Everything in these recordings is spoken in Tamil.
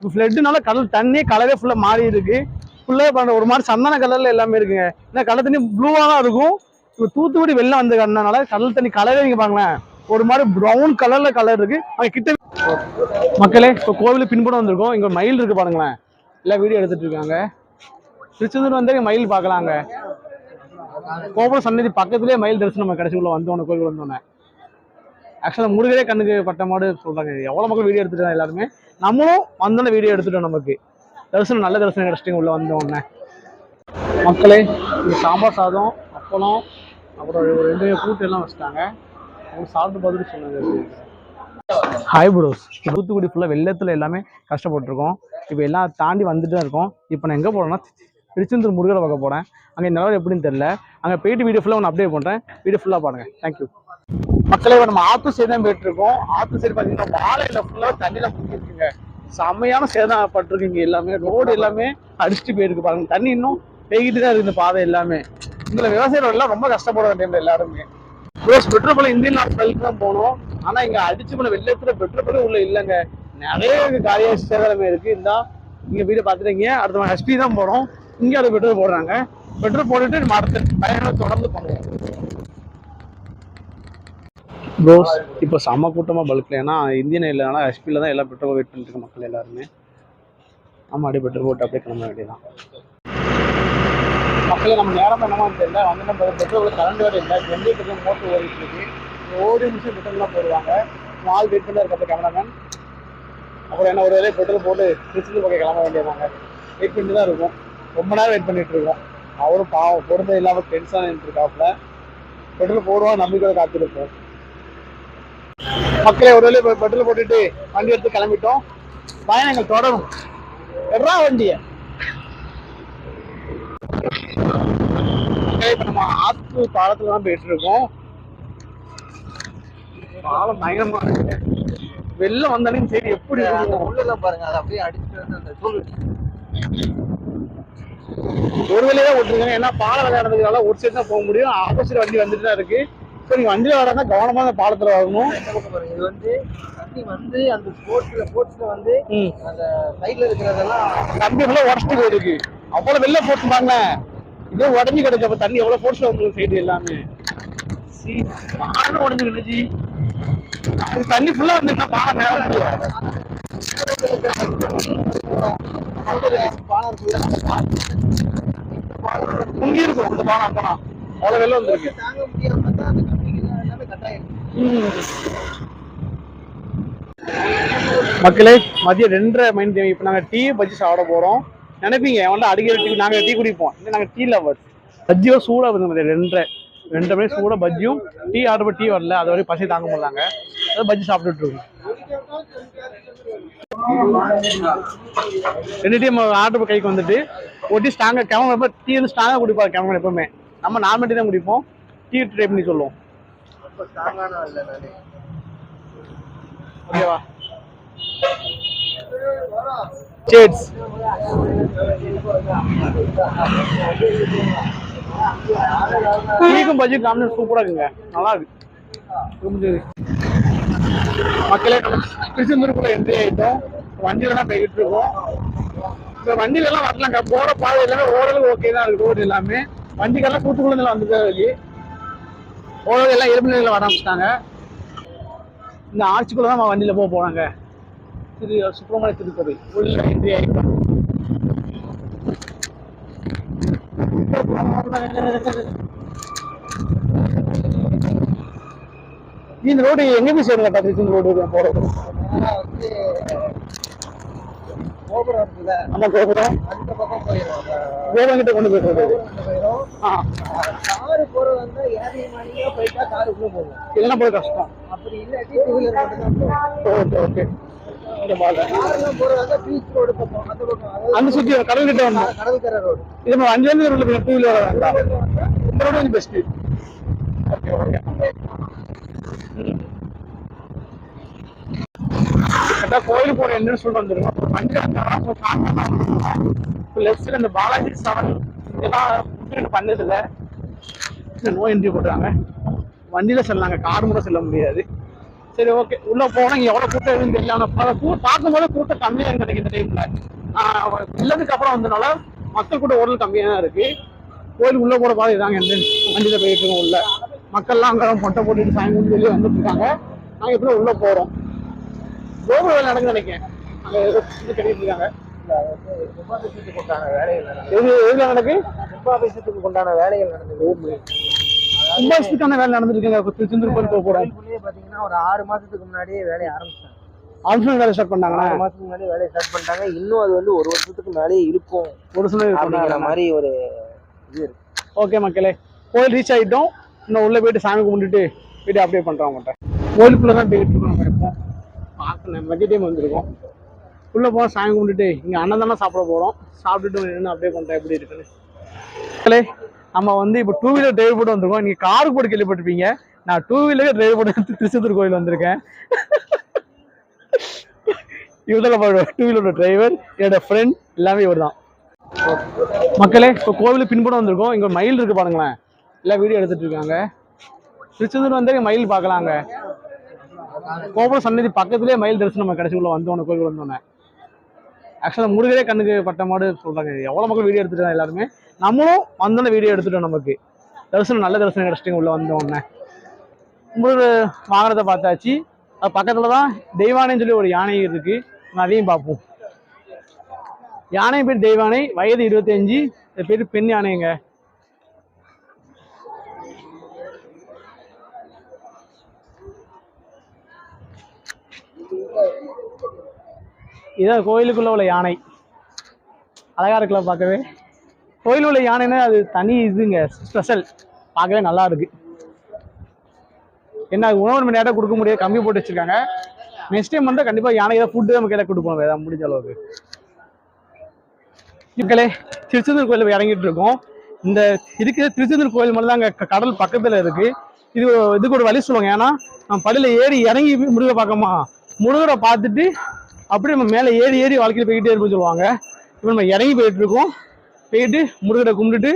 இப்போ ஃப்ளட்டுனால கடல் தண்ணி கலரே ஃபுல்லாக மாறி இருக்கு. ஃபுல்லாக பண்ண ஒரு மாதிரி சந்தன கலரில் எல்லாமே இருக்குங்க. ஏன்னா கடல் தண்ணி ப்ளூவாக தான் இருக்கும். இப்போ தூத்துக்குடி வெளில வந்து கண்ணனால கடல் தண்ணி கலரே நீங்கள் பாங்களேன் ஒரு மாதிரி ப்ரௌன் கலரில் கலர் இருக்கு. அங்கே கிட்ட மக்களே இப்போ கோவிலுக்கு பின்புறம் வந்திருக்கோம். இங்கே மயில் இருக்கு பாருங்களேன். எல்லாம் வீடியோ எடுத்துட்டு இருக்காங்க. திருச்செந்தூர் வந்து மயில் பார்க்கலாங்க. கோபுர சன்னதி பக்கத்துலேயே மயில் தரிசனம் நம்ம கடைசி உள்ள வந்தோன்னே கோவில் வந்தோன்னே. ஆக்சுவலாக முருகரே கண்ணுக்கு பட்ட மாடு சொல்கிறாங்க எவ்வளோ மக்கள் வீடியோ எடுத்துட்டோம் எல்லாருமே. நம்மளும் வந்தோன்னே வீடியோ எடுத்துட்டோம் நமக்கு. தரிசனம் நல்ல தரிசனம் கிடச்சிட்டு உள்ளே வந்த உடனே. மக்களே இந்த சாம்பார் சாதம் அப்பளம் அப்புறம் ஒரு ரெண்டு கூட்டு எல்லாம் வச்சுட்டாங்க. அவங்க சாப்பிட்டு பார்த்துட்டு சொன்னாங்க ஹாய் ப்ரோஸ் தூத்துக்குடி ஃபுல்லாக வெள்ளத்தில் எல்லாமே கஷ்டப்பட்டிருக்கோம். இப்போ எல்லாம் தாண்டி வந்துட்டு தான் இருக்கோம். இப்போ நான் எங்கே போகிறேன்னா திருச்செந்தூர் முருகரை பார்க்க போகிறேன் அங்கே நிலவரம் எப்படின்னு தெரியல. அங்கே போயிட்டு வீடியோ ஃபுல்லாக ஒன்று அப்டேட் பண்ணுறேன் வீடியோ ஃபுல்லாக பாருங்கள் தேங்க்யூ மக்களை நம்ம ஆத்து சைடு தான் போயிட்டு இருக்கோம் ஆத்து சைடு பார்த்தீங்கன்னா வாழையில ஃபுல்லாக தண்ணியில் முக்கிருக்குங்க செம்மையான சேதம் பட்டிருக்குங்க எல்லாமே. ரோடு எல்லாமே அடிச்சுட்டு போயிருக்கு பாருங்க. தண்ணி இன்னும் பெய்கிட்டு தான் இருக்கு இந்த பாதை எல்லாமே. இதில் விவசாயிகள் எல்லாம் ரொம்ப கஷ்டப்படுற டைம்ல எல்லாருமே. ப்ளஸ் பெட்ரோல் போல இந்தியன் நாட்களுக்கு தான் போனோம். ஆனா இங்க அடிச்சு போன வெள்ளத்துல பெட்ரோல் பழம் உள்ள இல்லைங்க. நிறைய காலியா சேதாரமே இருக்கு. இந்த இங்க வீடு பாத்துட்டீங்க அடுத்த ஹஸ்பி தான் போறோம். இங்க அது பெட்ரோல் போடுறாங்க. பெட்ரோல் போட்டுட்டு நம்ம பயணம் தொடர்ந்து பண்ணுவோம். ப்ரோஸ் இப்போ செம கூட்டமாக பல்கில் ஏன்னா இந்தியன் இல்லைனால எஸ்பியில் தான் எல்லா பெட்ரோல் வெயிட் பண்ணிட்டு இருக்க மக்கள் எல்லாருமே. ஆமா அப்படியே பெட்ரோல் போட்டு அப்படியே கிளம்ப வேண்டியதான் மக்களே நம்ம நேரம் என்னமா தெரியல வந்து நம்ம பெட்ரோல் கரண்ட் வேறு இல்லை. பெட்ரோல் மோட்டர் ஓடிட்டு இருக்கு. ஒரு நிமிஷம் பெட்ரோல்லாம் போடுவாங்க. நாள் வெயிட் பண்ணி இருக்கிற கேமராமேன் அப்புறம் என்ன ஒரு வேலையை பெட்ரோல் போட்டு திருச்சி பக்கம் கிளம்ப வேண்டியதாங்க வெயிட் பண்ணிட்டு தான் இருக்கும். ரொம்ப நேரம் வெயிட் பண்ணிட்டு இருக்கோம். அவரும் பாவம் பொருந்த இல்லாமல் டென்ஷன் ஆகிட்டு இருக்காப்புல. பெட்ரோல் போடுவோம் நம்பிக்கையோட காத்திருப்போம் மக்களே ஒரு வேலையை பெட்ரோல் போட்டுட்டு வண்டி எடுத்து கிளம்பிட்டோம். பயணங்கள் தொடரும். எட்ரா வண்டியை? இப்ப நம்ம ஆத்து பாலத்துல தான் போயிட்டு இருக்கோம். பாலம் பயங்கரமா இருக்கு. வெள்ளம் வந்தாலும் சரி எப்படி முள்ளெல்லாம் பாருங்க அதை அப்படியே அடிச்சுட்டு அந்த ஒரு வழியா தான் விட்டுருக்காங்க ஏன்னா பாலம் வேலை நடந்ததுனால ஒரு சைடு தான் போக முடியும். ஆப்போசிட் வண்டி வந்துட்டு தான் இருக்கு. ஸோ நீங்க வண்டியில வரதா கவனமா அந்த பாலத்துல வரணும் இந்த இது வந்து தண்ணி வந்து அந்த ஸ்போர்ட்ஸ்ல ஸ்போர்ட்ஸ்ல வந்து அந்த சைடுல இருக்கிறதெல்லாம் கம்பி ஃபுல்லா உடச்சிட்டு போயிருக்கு. அவ்வளவு வெளில போட்டுப்பாங்க இதே உடஞ்சி கிடக்கு. அப்ப தண்ணி எவ்வளவு போர்ஸ்ல உங்களுக்கு சைடு எல்லாமே? சீ, பாலம் உடஞ்சு கிடச்சி அது தண்ணி ஃபுல்லா வந்து பாலம் மேல. பாலம் இருக்குல்ல, முங்கி இருக்கும் அந்த பாலம் அப்பனா அவ்வளவு வெள்ளம் வந்திருக்கு. தாங்க முடியாம தான் மக்களே மதியம் ரெண்டரை மணி இப்போ நாங்கள் டீ பஜ்ஜி சாப்பிட போகிறோம் நினைப்பீங்க வந்து அடிக்கடி டீ நாங்கள் டீ குடிப்போம். இல்லை நாங்கள் டீ லவர் பஜ்ஜியோ சூடாக வந்து மதியம் ரெண்டரை ரெண்டரை மணி சூடாக பஜ்ஜியும் டீ ஆர்டர் பண்ணி டீ வரல. அது வரைக்கும் பசி தாங்க முடியலாங்க. அதை பஜ்ஜி சாப்பிட்டுட்டு இருக்கோம். ரெண்டு டீம் ஆர்டர் கைக்கு வந்துட்டு ஒரு டீ ஸ்ட்ராங்காக கிளம்ப டீ வந்து ஸ்ட்ராங்காக குடிப்பார் கிளம்ப எப்பவுமே. நம்ம நார்மல் டீ தான் குடிப்போம். டீ ட்ரை பண்ணி சொல்லுவோம். ரொம்ப ஸ்ட்ராங்கான இல்லை நானே ஓகேவா? சேட்ஸ் டீக்கும் பஜ்ஜி காம்பினேஷன் சூப்பரா இருக்குங்க. நல்லா இருக்கு. மக்களே திருச்செந்தூருக்குள்ள என்ட்ரி ஆயிட்டோம். வண்டியில தான் போய்கிட்டு இருக்கோம். இந்த வண்டியில எல்லாம் வரலாங்க. போற பாதை எல்லாமே ஓரளவு ஓகே தான் இருக்கு ரோடு எல்லாமே. வண்டிக்கெல்லாம் கூட்டுக்குள்ள வந்துட்டு இருக்கு ஓரளவு எல்லாம் எலும்பு நிலையில வர ஆரம்பிச்சிட்டாங்க. இந்த ஆர்ச்சுக்குள்ள தான் வண்டியில போக போறாங்க. திரு சுப்பிரமணிய திருப்பதி உள்ள ஆயிட்டோம் நீ இந்த ரோடு எங்க போய் சேருங்க திருச்சி ரோடு போறது கோபுரம் இருக்குல்ல. நம்ம கோபுரம். அந்த பக்கம் போயிடும் அந்த கோபுரம் கிட்ட கொண்டு போயிடுறது. காரு போறது வந்து ஏழரை மணிக்கே போயிட்டா காருக்குள்ள போகும். இதெல்லாம் போய் கஷ்டம். அப்படி இல்லாட்டி டூ வீலர் மட்டும் ஓகே ஓகே. அந்த சுத்தி கடல் கிட்ட கடற்கரை ரோடு இது அஞ்சு வந்து ரோட்ல டூ வீலர் வேண்டாம் இந்த ரோடு வந்து பெஸ்ட் ஓகே ஓகே. கரெக்டா கோயில் போற என்னன்னு சொல்லிட்டு வந்துருக்கோம் வண்டி லெஃப்ட் சைடு பாலாஜி செவன் இதெல்லாம் கம்ப்ளைண்ட் இல்ல நோ என்ட்ரி போடுறாங்க வண்டியில் செல்லாங்க கார் கூட செல்ல முடியாது. சரி ஓகே உள்ளே போனால் இங்கே எவ்வளோ கூட்டம் இருக்குன்னு தெரியல. ஆனால் பா- கூ- பார்க்கும்போது கூட்டம் கம்மியா இருக்கு இந்த டைமில் இல்லதுக்கு அப்புறம் வந்தனால மக்கள் கூட ஓரளவு கம்மியாக தான் இருக்குது கோயில் உள்ளே போகிற பாதை இதாங்க entrance. வண்டியில் போயிட்டு இருக்கோம் உள்ள. மக்கள்லாம் அங்கே மொட்டை போட்டுட்டு சாமி சொல்லி வெளியே வந்துட்டு இருக்காங்க. நாங்கள் இப்படி உள்ளே போகிறோம் கோபுர வேலை நடக்குன்னு நினைக்கிறேன். அங்கே ஏதோ இது கட்டிட்டு இருக்காங்க. கும்பாபிஷேகத்துக்கு உண்டான வேலைகள் நடந்தது? எது எதுல நடக்கு உண்டான வேலைகள் நடந்தது. கும்பாபிஷேகத்துக்கான வேலை நடந்துருக்குங்க திருச்செந்தூர் கோயில் போக கோயிலுக்குள்ளேயே பாத்தீங்கன்னா ஒரு ஆறு மாசத்துக்கு முன்னாடியே வேலையை ஆரம்பிச்சாங்க. ஆல்ஃபன் வேலை ஸ்டார்ட் பண்ணாங்களா? ஆறு மாசத்துக்கு முன்னாடி வேலையை ஸ்டார்ட் பண்ணிட்டாங்க. இன்னும் அது வந்து ஒரு வருஷத்துக்கு மேலேயே இருக்கும் ஒரு சில அப்படிங்கிற மாதிரி ஒரு இது இருக்கு. ஓகே மக்களே. கோயில் ரீச் ஆகிட்டோம் இன்னும் உள்ளே போயிட்டு சாமி கும்பிட்டுட்டு வீடியோ அப்டேட் பண்ணுறோம் அவங்கள்ட்ட. கோயிலுக்குள்ளே தான் போயிட்டு இருக்கோம். நம்ம இப்போ பார்க்கணும் மதிய டைம் வந்திருக்கோம். உள்ளே போக சாமி கும்பிட்டுட்டு இங்கே தானே சாப்பிட போகிறோம் சாப்பிட்டுட்டு என்ன அப்படியே பண்ணுறேன் எப்படி இருக்குன்னு. நம்ம வந்து இப்போ டூ வீலர் டிரைவ் போட்டு வந்திருக்கோம். நீங்கள் காருக்கு போட்டு கேள்விப்பட்டிருப்பீங்க. நான் டூ வீலருக்கு டிரைவ் போட்டு திருச்செந்தூர் கோயில் வந்திருக்கேன். இவரில் டூ வீலரோட டிரைவர் என்னோட ஃப்ரெண்ட் எல்லாமே இவர் தான் மக்களே இப்போ கோவிலுக்கு பின்புறம் வந்திருக்கோம். இங்கே மயில் இருக்குது பாருங்களேன். எல்லாம் வீடியோ எடுத்துகிட்டு இருக்காங்க. திருச்செந்தூர் வந்து மயில் பார்க்கலாங்க. கோபுர சன்னதி பக்கத்துலேயே மயில் தரிசனம் நம்ம கடைசி உள்ள வந்தோன்னே கோவில் வந்தோன்னே. ஆக்சுவலாக முருகரே கண்ணுக்கு பட்ட மாடு சொல்கிறாங்க எவ்வளோ மக்கள் வீடியோ எடுத்துட்டோம் எல்லாருமே. நம்மளும் வந்தோன்னே வீடியோ எடுத்துட்டோம் நமக்கு. தரிசனம் நல்ல தரிசனம் கிடச்சிட்டு உள்ளே வந்த உடனே. முருகர் வாகனத்தை பார்த்தாச்சு. அது பக்கத்தில் தான் தெய்வானைன்னு சொல்லி ஒரு யானை இருக்குது அதையும் பார்ப்போம். யானை பேர் தெய்வானை வயது இருபத்தஞ்சு இது பேர் பெண் யானைங்க. இதான் கோயிலுக்குள்ளே உள்ள யானை. அழகா இருக்குல்ல பார்க்கவே. கோயில் உள்ள யானைன்னா அது தனி இதுங்க ஸ்பெஷல் பார்க்கவே நல்லா இருக்கு. என்ன அது உணவு மணி நேரம் கொடுக்க முடியாது. கம்மி போட்டு வச்சிருக்காங்க. நெக்ஸ்ட் டைம் வந்து கண்டிப்பாக யானை ஏதாவது ஃபுட்டு நம்ம கேட்டால் கொடுப்போம். ஏதாவது முடிஞ்ச அளவுக்கு. மக்களே திருச்செந்தூர் கோயில் இறங்கிட்டு இருக்கோம். இந்த இருக்கிற திருச்செந்தூர் கோயில் மட்டும் தான் அங்கே கடல் பக்கத்தில் இருக்கு. இது இதுக்கு ஒரு வழி சொல்லுவாங்க. ஏன்னா நம்ம படியில் ஏறி இறங்கி போய் பார்க்கமா முருகரை பார்த்துட்டு அப்படியே நம்ம மேலே ஏறி ஏறி வாழ்க்கையில் போய்கிட்டே இருப்போம் சொல்லுவாங்க. இப்போ நம்ம இறங்கி போயிட்டு இருக்கோம். போயிட்டு முருகரை கும்பிட்டுட்டு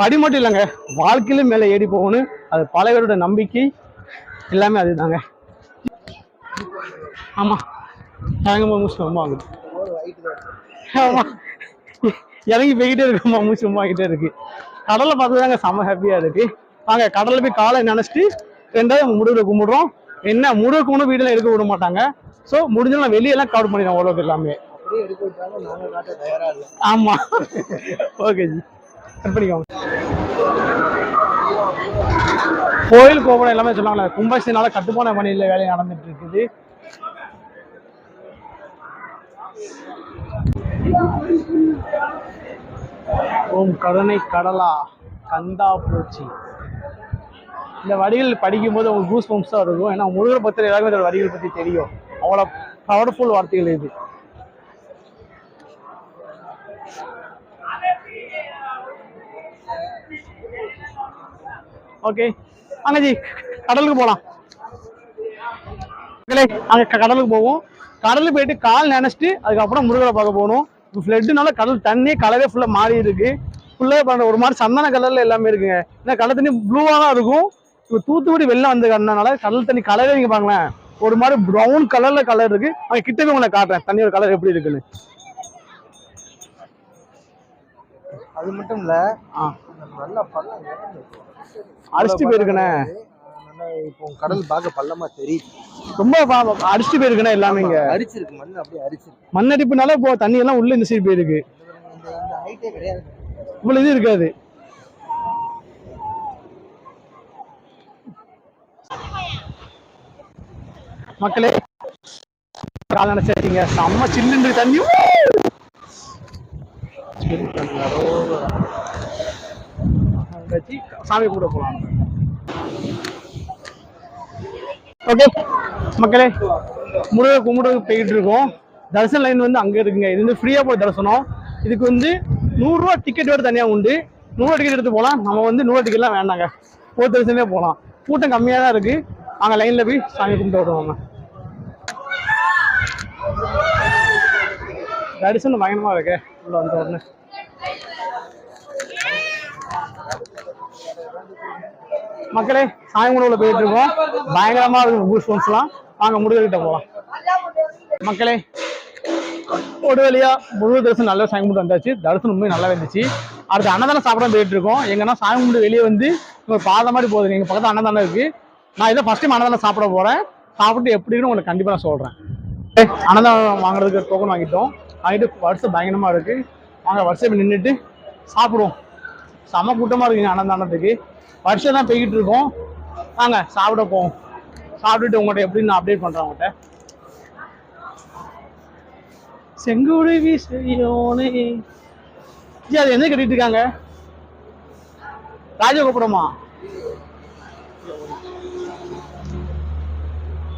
படி மட்டும் இல்லைங்க வாழ்க்கையில மேலே ஏறி போகணும் அது பல பேரோட நம்பிக்கை எல்லாமே அதுதாங்க. ஆமாம் இறங்கும் போது மூச்சு ரொம்ப ஆகுது ஆமாம் இறங்கி போய்கிட்டே இருக்குமா மூச்சு ரொம்ப ஆகிட்டே இருக்கு. கடலை பார்த்து தாங்க செம்ம ஹாப்பியாக இருக்கு. வாங்க கடலில் போய் காலை நினச்சிட்டு ரெண்டாவது முருகரை கும்பிடுறோம். என்ன முருகர் கும்பிடும் வீடெல்லாம் எடுக்க விட மாட்டாங்க. ஸோ முடிஞ்சாலும் நான் வெளியெல்லாம் கவர் பண்ணிடுறேன் ஓரளவுக்கு எல்லாமே. அப்படியே எடுக்க விட்டாலும் நாங்க காட்ட தயாரா இல்லை. ஆமா. ஓகே ஜி கட் பண்ணிக்கோங்க. கோயில் கோபுரம் எல்லாமே சொன்னாங்களே கும்பாசினால கட்டுமான பணியில் வேலை நடந்துட்டு இருக்குது. ஓம் கருணை கடலா கந்தா பூச்சி இந்த வரிகள் படிக்கும்போது உங்களுக்கு கூஸ் பம்ப்ஸாக இருக்கும். ஏன்னா முருகரை பற்றி எல்லாருமே அதோட வரிகள் பற்றி தெரியும். அவ்வளோ பவர்ஃபுல் வார்த்தைகள் இது. ஓகே அங்கஜி கடலுக்கு போகலாம் மக்களே அங்கே க- கடலுக்கு போவோம். கடலுக்கு போயிட்டு கால் நினைச்சிட்டு அதுக்கப்புறம் முருகரை பார்க்க போகணும். இப்போ ஃப்ளட்டுனால கடல் தண்ணியே கலரே ஃபுல்லாக மாறி இருக்கு ஃபுல்லாக ஒரு மாதிரி சந்தன கலர்ல எல்லாமே இருக்குங்க. ஏன்னா கடல் தண்ணி ப்ளூவாக தான் இருக்கும். இப்போ தூத்துக்குடி வெள்ளம் வந்து கண்ணனால கடல் தண்ணி கலரே நீங்க பாங்களேன் ஒரு மாதிரி ப்ரௌன் கலர்ல கலர் இருக்கு. அங்க கிட்டவே உங்களை காட்டுறேன். தண்ணியோட கலர் எப்படி இருக்குன்னு. அது மட்டும் இல்ல நல்லா பள்ளம். அடிச்சுட்டு போயிருக்கண்ணே இப்போ கடல் பார்க்க பள்ளமா தெரியுது. ரொம்ப அடிச்சுட்டு போயிருக்கண்ணே எல்லாமே இங்க. அரிச்சிருக்கு மண் அப்படியே அரிச்சிருக்கு மண்ணடிப்புனால இப்போ தண்ணி எல்லாம் உள்ள இந்த சைடு போயிருக்கு இவ்வளவு இது இருக்காது. மக்களே கால் நினைச்சிருக்கீங்க செம்ம சின்ன தண்ணி. சாமி கூட போலாம். ஓகே மக்களே முருகை கும்பிடு போயிட்டு இருக்கோம். தரிசன லைன் வந்து அங்கே இருக்குங்க. இது வந்து ஃப்ரீயாக போய் தரிசனம். இதுக்கு வந்து நூறுரூவா டிக்கெட் வேறு தனியாக உண்டு. நூறுரூவா டிக்கெட் எடுத்து போகலாம் நம்ம வந்து நூறுரூவா டிக்கெட்லாம் வேண்டாங்க. போர் தரிசனமே போகலாம் கூட்டம் கம்மியாக தான் இருக்குது அங்கே லைனில் போய் சாமி கும்பிட்டு வருவாங்க. தரிசனம் பயங்கரமாக இருக்கு. உள்ள வந்த உடனே. மக்களே சாயங்குடவுல போயிட்டு இருக்கோம். பயங்கரமா இருக்கும் பூஸ் பம்ப்ஸ்லாம் வாங்க முருகர்கிட்ட போகலாம் மக்களே ஒரு வழியா முழு தரிசனம் நல்ல சாயங்குண்டு வந்தாச்சு. தரிசனம் உண்மை நல்லா இருந்துச்சு. அடுத்து அன்னதானம் சாப்பிட போயிட்டு இருக்கோம். எங்கன்னா சாயங்குண்டு வெளியே வந்து ஒரு பாதை மாதிரி போகுது. எங்க பக்கத்துல அன்னதானம் இருக்கு. நான் இதை ஃபர்ஸ்ட் டைம் அன்னதானம் சாப்பிட போகிறேன் சாப்பிட்டு எப்படின்னு உங்களுக்கு கண்டிப்பாக நான் சொல்கிறேன் ஏய், அன்னதானம் வாங்குறதுக்கு டோக்கன் வாங்கிட்டோம். வாங்கிட்டு வருஷம் பயங்கரமாக இருக்குது வாங்க வருஷம் நின்றுட்டு சாப்பிடுவோம். செம கூட்டமாக இருக்குங்க அன்னதானத்துக்கு. வருஷம் தான் போய்கிட்டு இருக்கோம். வாங்க சாப்பிட போவோம். சாப்பிட்டுட்டு உங்கள்கிட்ட எப்படி நான் அப்டேட் பண்ணுறேன் உங்கள்கிட்ட செங்குருவி செய்யோனே ஜி அது என்ன கட்டிட்டு இருக்காங்க? ராஜகோபுரமா?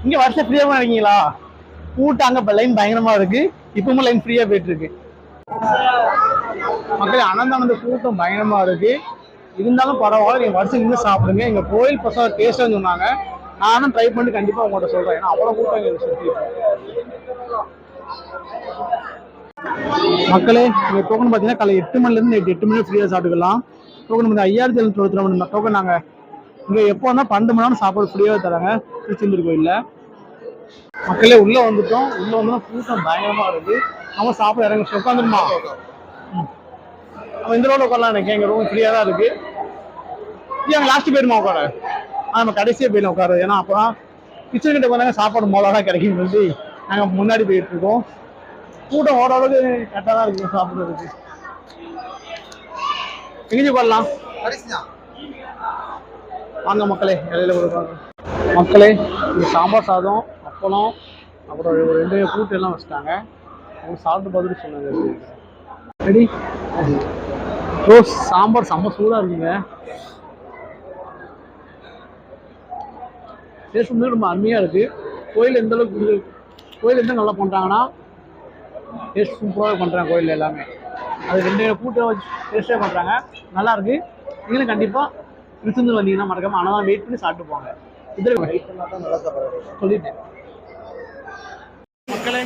இங்க வருஷம் ஃப்ரீயா இருக்கீங்களா? கூட்டாங்க இப்ப லைன் பயங்கரமா இருக்கு. இப்பவும் லைன் ஃப்ரீயா போயிட்டு இருக்கு. அனந்த அனந்தானந்த கூட்டம் பயங்கரமா இருக்கு. இருந்தாலும் பரவாயில்ல நீங்க வருஷம் இருந்து சாப்பிடுங்க. எங்க கோயில் பசங்க டேஸ்ட்னு சொன்னாங்க. நானும் ட்ரை பண்ணி கண்டிப்பா உங்கள்கிட்ட சொல்றேன். ஏன்னா அவ்வளவு கூட்டம் எங்களுக்கு சுத்தி மக்களே இங்கே டோக்கன் பாத்தீங்கன்னா காலை எட்டு மணிலேருந்து நைட்டு எட்டு மணி ஃப்ரீயா சாப்பிட்டுக்கலாம். டோக்கன் வந்து ஐயாயிரத்தி எழுநூத்தி தொண்ணூத்தி ரெண்டு டோக்கன் நாங்கள் இங்க எப்போ வந்தால் பன்னெண்டு மணி நேரம் சாப்பாடு ஃப்ரீயாவே தராங்க. திருச்செந்தூர் கோயில்ல. மக்களே உள்ள வந்துட்டோம். உள்ள வந்தோம்னா கூட்டம் பயங்கரமா இருக்கு. நம்ம சாப்பிட இறங்க உட்காந்துருமா? நம்ம இந்த ரோட்ல உட்காரலாம் எனக்கு எங்க ரூம் ஃப்ரீயா தான் இருக்கு. இது அங்க லாஸ்ட் போயிருமா உட்கார? ஆ, நம்ம கடைசியாக போயிடலாம் உட்காரு. ஏன்னா அப்பதான் கிச்சன் கிட்ட போனாங்க சாப்பாடு முதல்ல கிடைக்கும் சொல்லி நாங்க முன்னாடி போயிட்டு இருக்கோம். கூட்டம் ஓரளவுக்கு கரெக்டாக தான் இருக்கு சாப்பிட்றதுக்கு. எங்கேயும் உட்காரலாம். வாங்க மக்களே இலையில கொடுப்பாங்க மக்களே இந்த சாம்பார் சாதம். அப்பளம் அப்புறம் ஒரு ரெண்டு கூட்டு எல்லாம் வச்சுட்டாங்க. அவங்க சாப்பிட்டு பார்த்துட்டு சொன்னாங்க. ரெடி? ரோஸ் சாம்பார் செம்ம சூடாக இருக்குங்க. டேஸ்ட் வந்து ரொம்ப அருமையாக இருக்கு. கோயில் எந்த அளவுக்கு கோயில் எந்த நல்லா பண்ணுறாங்கன்னா டேஸ்ட் சூப்பராக பண்ணுறாங்க கோயில் எல்லாமே. அது ரெண்டு கூட்டை வச்சு டேஸ்ட்டாக பண்ணுறாங்க நல்லா இருக்கு. நீங்களும் கண்டிப்பாக திருச்செந்தூர் வந்தீங்கன்னா மறக்காம ஆனால் வெயிட் பண்ணி சாப்பிட்டு போங்க. இதில் சொல்லிட்டேன். மக்களே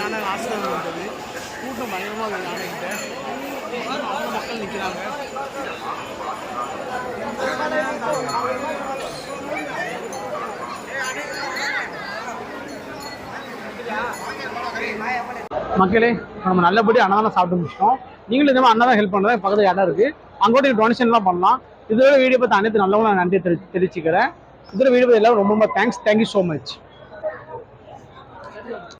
யானை ஆசிரியர் வந்தது. கூட்டம் பயங்கரமாக இருக்குது யானைகிட்ட மக்கள் நிற்கிறாங்க. மக்களே நம்ம நல்லபடியாக அண்ணா சாப்பிட்டு முடிச்சிட்டோம். நீங்களும் இந்த மாதிரி தான் ஹெல்ப் பண்ணுறது பக்கத்தில் இடம் இருக்கு. அங்கோட டொனேஷன்லாம் பண்ணலாம். இதோட வீடியோ பார்த்து அனைத்து நல்லவங்க நான் நன்றி தெரி தெரிவிச்சுக்கிறேன். இதோட வீடியோ எல்லாரும் ரொம்ப ரொம்ப thanks thank you so much good.